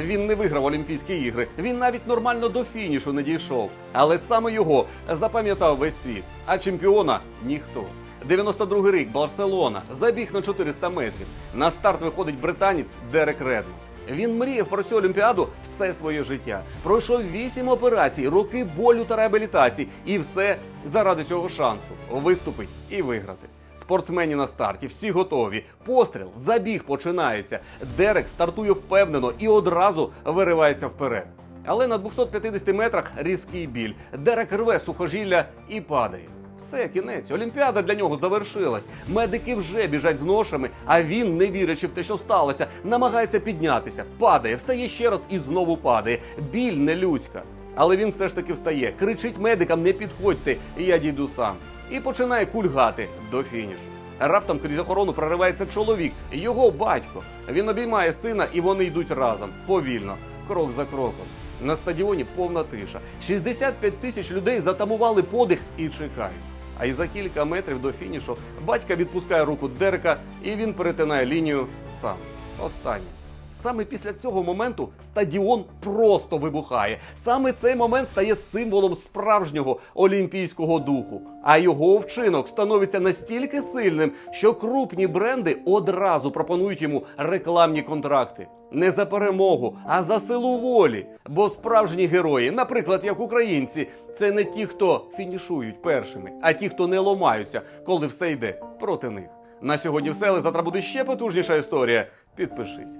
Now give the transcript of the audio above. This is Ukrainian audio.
Він не виграв Олімпійські ігри. Він навіть нормально до фінішу не дійшов. Але саме його запам'ятав весь світ. А чемпіона ніхто. 92-й рік Барселона забіг на 400 метрів. На старт виходить британець Дерек Редман. Він мріяв про цю олімпіаду все своє життя. Пройшов вісім операцій, роки болю та реабілітації, і все заради цього шансу виступить і виграти. Спортсмені на старті, всі готові. Постріл, забіг починається. Дерек стартує впевнено і одразу виривається вперед. Але на 250 метрах різкий біль. Дерек рве сухожилля і падає. Все, кінець. Олімпіада для нього завершилась. Медики вже біжать з ношами, а він, не вірячи в те, що сталося, намагається піднятися, падає, встає ще раз і знову падає. Біль нелюдська. Але він все ж таки встає, кричить медикам: не підходьте, я дійду сам. І починає кульгати до фінішу. Раптом крізь охорону проривається чоловік, його батько. Він обіймає сина, і вони йдуть разом, повільно, крок за кроком. На стадіоні повна тиша. 65 тисяч людей затамували подих і чекають. А й за кілька метрів до фінішу батька відпускає руку Дерека, і він перетинає лінію сам. Останній. Саме після цього моменту стадіон просто вибухає. Саме цей момент стає символом справжнього олімпійського духу. А його вчинок становиться настільки сильним, що крупні бренди одразу пропонують йому рекламні контракти. Не за перемогу, а за силу волі. Бо справжні герої, наприклад, як українці, це не ті, хто фінішують першими, а ті, хто не ломаються, коли все йде проти них. На сьогодні все, але завтра буде ще потужніша історія. Підпишись.